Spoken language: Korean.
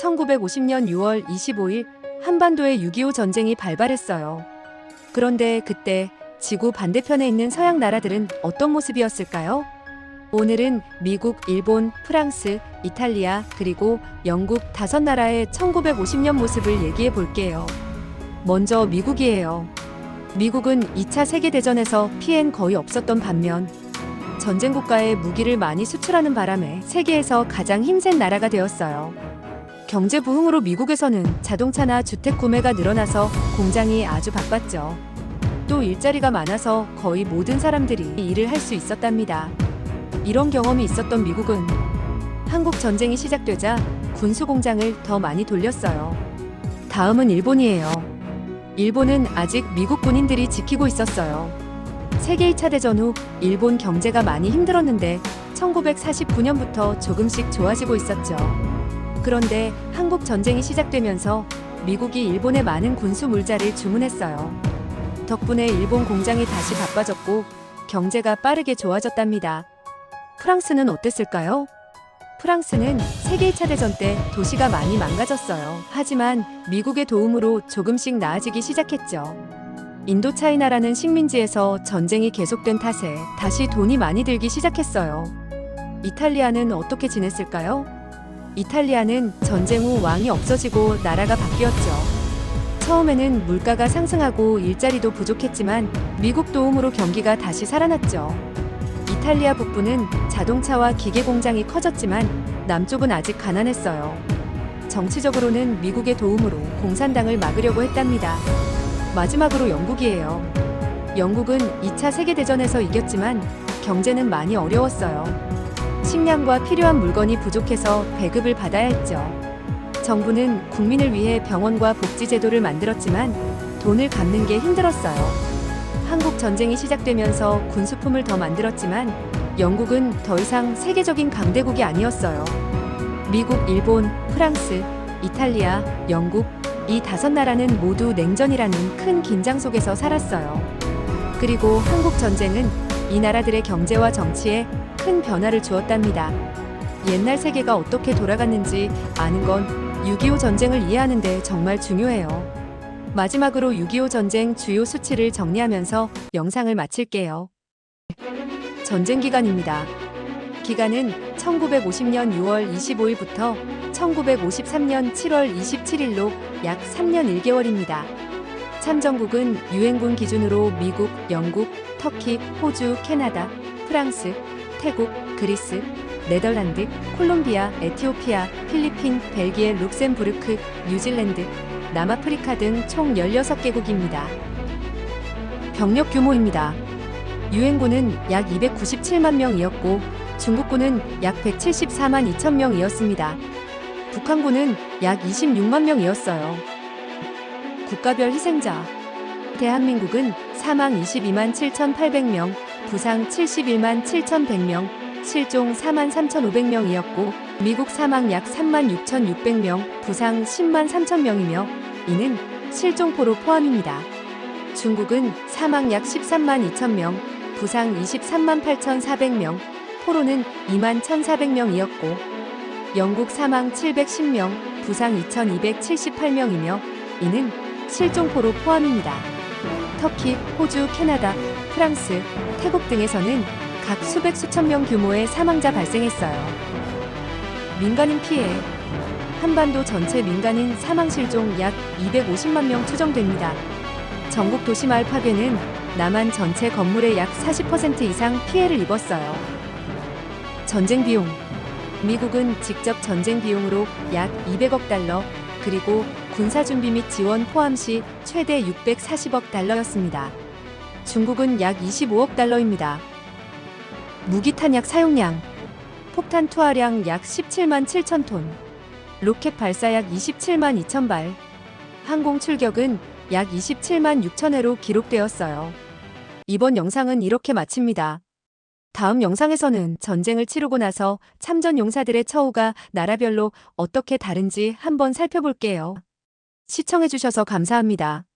1950년 6월 25일 한반도에 6.25 전쟁이 발발했어요. 그런데 그때 지구 반대편에 있는 서양 나라들은 어떤 모습이었을까요? 오늘은 미국, 일본, 프랑스, 이탈리아, 그리고 영국 다섯 나라의 1950년 모습을 얘기해 볼게요. 먼저 미국이에요. 미국은 2차 세계대전에서 피해는 거의 없었던 반면 전쟁 국가에 무기를 많이 수출하는 바람에 세계에서 가장 힘센 나라가 되었어요. 경제 부흥으로 미국에서는 자동차나 주택 구매가 늘어나서 공장이 아주 바빴죠. 또 일자리가 많아서 거의 모든 사람들이 일을 할 수 있었답니다. 이런 경험이 있었던 미국은 한국 전쟁이 시작되자 군수 공장을 더 많이 돌렸어요. 다음은 일본이에요. 일본은 아직 미국 군인들이 지키고 있었어요. 세계 2차 대전 후 일본 경제가 많이 힘들었는데 1949년부터 조금씩 좋아지고 있었죠. 그런데 한국 전쟁이 시작되면서 미국이 일본에 많은 군수 물자를 주문했어요. 덕분에 일본 공장이 다시 바빠졌고 경제가 빠르게 좋아졌답니다. 프랑스는 어땠을까요? 프랑스는 세계 2차 대전 때 도시가 많이 망가졌어요. 하지만 미국의 도움으로 조금씩 나아지기 시작했죠. 인도차이나라는 식민지에서 전쟁이 계속된 탓에 다시 돈이 많이 들기 시작했어요. 이탈리아는 어떻게 지냈을까요? 이탈리아는 전쟁 후 왕이 없어지고 나라가 바뀌었죠. 처음에는 물가가 상승하고 일자리도 부족했지만 미국 도움으로 경기가 다시 살아났죠. 이탈리아 북부는 자동차와 기계 공장이 커졌지만 남쪽은 아직 가난했어요. 정치적으로는 미국의 도움으로 공산당을 막으려고 했답니다. 마지막으로 영국이에요. 영국은 2차 세계대전에서 이겼지만 경제는 많이 어려웠어요. 식량과 필요한 물건이 부족해서 배급을 받아야 했죠. 정부는 국민을 위해 병원과 복지제도를 만들었지만 돈을 갚는 게 힘들었어요. 한국 전쟁이 시작되면서 군수품을 더 만들었지만 영국은 더 이상 세계적인 강대국이 아니었어요. 미국, 일본, 프랑스, 이탈리아, 영국 이 다섯 나라는 모두 냉전이라는 큰 긴장 속에서 살았어요. 그리고 한국 전쟁은 이 나라들의 경제와 정치에 큰 변화를 주었답니다. 옛날 세계가 어떻게 돌아갔는지 아는 건 6.25 전쟁을 이해하는데 정말 중요해요. 마지막으로 6.25 전쟁 주요 수치를 정리하면서 영상을 마칠게요. 전쟁 기간입니다. 기간은 1950년 6월 25일부터 1953년 7월 27일로 약 3년 1개월입니다. 참전국은 유엔군 기준으로 미국, 영국, 터키, 호주, 캐나다, 프랑스, 태국, 그리스, 네덜란드, 콜롬비아, 에티오피아, 필리핀, 벨기에, 룩셈부르크, 뉴질랜드, 남아프리카 등 총 16개국입니다. 병력 규모입니다. 유엔군은 약 297만 명이었고 중국군은 약 174만 2천 명이었습니다. 북한군은 약 26만 명이었어요. 국가별 희생자 대한민국은 사망 22만 7,800명, 부상 71만 7,100명, 실종 4만 3,500명이었고 미국 사망 약 3만 6,600명, 부상 10만 3,000명이며 이는 실종포로 포함입니다. 중국은 사망 약 13만 2천명, 부상 23만 8,400명, 포로는 2만 1,400명이었고, 영국 사망 710명, 부상 2,278명이며, 이는 실종포로 포함입니다. 터키, 호주, 캐나다, 프랑스, 태국 등에서는 각 수백 수천 명 규모의 사망자 발생했어요. 민간인 피해 한반도 전체 민간인 사망 실종 약 250만 명 추정됩니다. 전국 도시마을 파괴는 남한 전체 건물의 약 40% 이상 피해를 입었어요. 전쟁 비용. 미국은 직접 전쟁 비용으로 약 200억 달러, 그리고 군사 준비 및 지원 포함 시 최대 640억 달러였습니다. 중국은 약 25억 달러입니다. 무기 탄약 사용량. 폭탄 투하량 약 17만 7천 톤. 로켓 발사 약 27만 2천 발. 항공 출격은 약 27만 6천 회로 기록되었어요. 이번 영상은 이렇게 마칩니다. 다음 영상에서는 전쟁을 치르고 나서 참전 용사들의 처우가 나라별로 어떻게 다른지 한번 살펴볼게요. 시청해주셔서 감사합니다.